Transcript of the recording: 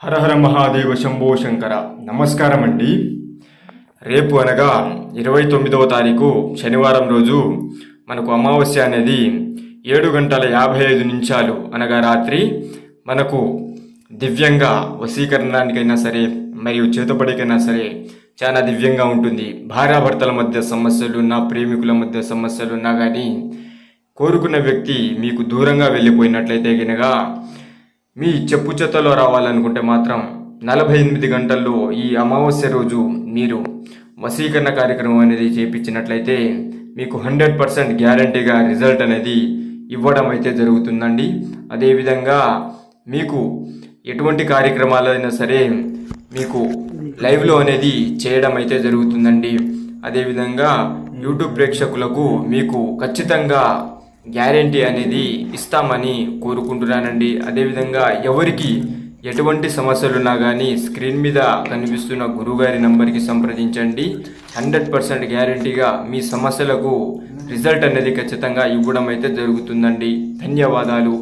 హరహర మహాదేవ శంభో శంకర. నమస్కారం అండి రేపు అనగా ఇరవై తొమ్మిదవ తారీఖు శనివారం రోజు మనకు అమావాస్య అనేది ఏడు గంటల యాభై ఐదు నిమిషాలు అనగా రాత్రి మనకు దివ్యంగా వశీకరణానికైనా సరే మరియు చేతపడికైనా సరే చాలా దివ్యంగా ఉంటుంది. భార్యాభర్తల మధ్య సమస్యలు నా ప్రేమికుల మధ్య సమస్యలు ఉన్నా కానీ కోరుకున్న వ్యక్తి మీకు దూరంగా వెళ్ళిపోయినట్లయితే గనక మీ చెప్పు చెత్తలో రావాలనుకుంటే మాత్రం నలభై ఎనిమిది గంటల్లో ఈ అమావాస్య రోజు మీరు వశీకరణ కార్యక్రమం అనేది చేపించినట్లయితే మీకు హండ్రెడ్ పర్సెంట్ గ్యారంటీగా రిజల్ట్ అనేది ఇవ్వడం అయితే జరుగుతుందండి. అదేవిధంగా మీకు ఎటువంటి కార్యక్రమాలైనా సరే మీకు లైవ్లో అనేది చేయడం అయితే జరుగుతుందండి. అదేవిధంగా యూట్యూబ్ ప్రేక్షకులకు మీకు ఖచ్చితంగా గ్యారంటీ అనేది ఇస్తామని కోరుకుంటున్నానండి. అదేవిధంగా ఎవరికి ఎటువంటి సమస్యలున్నా కానీ స్క్రీన్ మీద కనిపిస్తున్న గురుగారి నంబర్కి సంప్రదించండి. హండ్రెడ్ పర్సెంట్ గ్యారంటీగా మీ సమస్యలకు రిజల్ట్ అనేది ఖచ్చితంగా ఇవ్వడం అయితే జరుగుతుందండి. ధన్యవాదాలు.